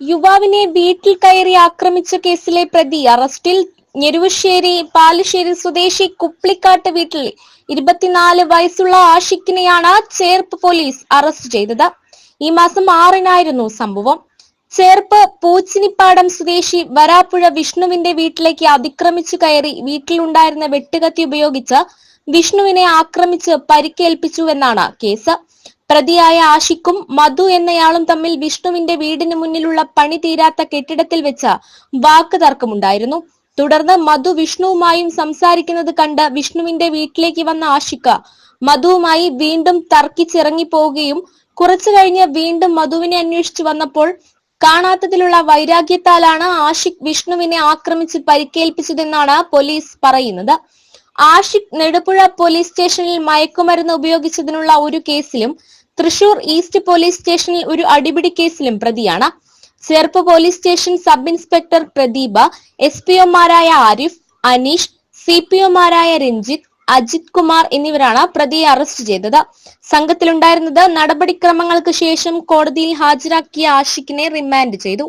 യുവാവിനെ വീട്ടിൽ കയറി ആക്രമിച്ച കേസിലെ പ്രതി അറസ്റ്റിൽ ഞെരുവശ്ശേരി പാലശ്ശേരി സ്വദേശി കുപ്ലിക്കാട്ട് വീട്ടിൽ ഇരുപത്തിനാല് വയസ്സുള്ള ആഷിഖിനെയാണ് ചേർപ്പ് പോലീസ് അറസ്റ്റ് ചെയ്തത്. ഈ മാസം ആറിനായിരുന്നു സംഭവം. ചേർപ്പ് പൂച്ചിനിപ്പാടം സ്വദേശി വരാപ്പുഴ വിഷ്ണുവിന്റെ വീട്ടിലേക്ക് അതിക്രമിച്ചു കയറി വീട്ടിലുണ്ടായിരുന്ന വെട്ടുകത്തി ഉപയോഗിച്ച് വിഷ്ണുവിനെ ആക്രമിച്ച് പരിക്കേൽപ്പിച്ചുവെന്നാണ് കേസ്. പ്രതിയായ ആഷിക്കും മധു എന്നയാളും തമ്മിൽ വിഷ്ണുവിന്റെ വീടിന് മുന്നിലുള്ള പണി തീരാത്ത കെട്ടിടത്തിൽ വെച്ച് വാക്ക് തർക്കമുണ്ടായിരുന്നു. തുടർന്ന് മധു വിഷ്ണുവുമായും സംസാരിക്കുന്നത് കണ്ട് വിഷ്ണുവിന്റെ വീട്ടിലേക്ക് വന്ന ആഷിക്ക മധുവുമായി വീണ്ടും തർക്കിച്ചിറങ്ങി പോവുകയും കുറച്ചു കഴിഞ്ഞ് വീണ്ടും മധുവിനെ അന്വേഷിച്ചു വന്നപ്പോൾ കാണാത്തതിലുള്ള വൈരാഗ്യത്താലാണ് ആഷിഖ് വിഷ്ണുവിനെ ആക്രമിച്ച് പരിക്കേൽപ്പിച്ചതെന്നാണ് പോലീസ് പറയുന്നത്. ആഷിഖ് നെടുപുഴ പോലീസ് സ്റ്റേഷനിൽ മയക്കുമരുന്ന് ഉപയോഗിച്ചതിനുള്ള ഒരു കേസിലും തൃശൂർ ഈസ്റ്റ് പോലീസ് സ്റ്റേഷനിൽ ഒരു അടിപിടി കേസിലും പ്രതിയാണ്. Cherpu police station sub inspector Pradeepa S P ഒമാരായ Arif Aneesh C P ഒമാരായ രഞ്ജിത്ത് അജിത് കുമാർ എന്നിവരാണ് പ്രതിയെ അറസ്റ്റ് ചെയ്തത്. സംഘത്തിലുണ്ടായിരുന്നത് നടപടിക്രമങ്ങൾക്ക് ശേഷം കോടതിയിൽ ഹാജരാക്കിയ ആഷിഖിനെ റിമാൻഡ് ചെയ്തു.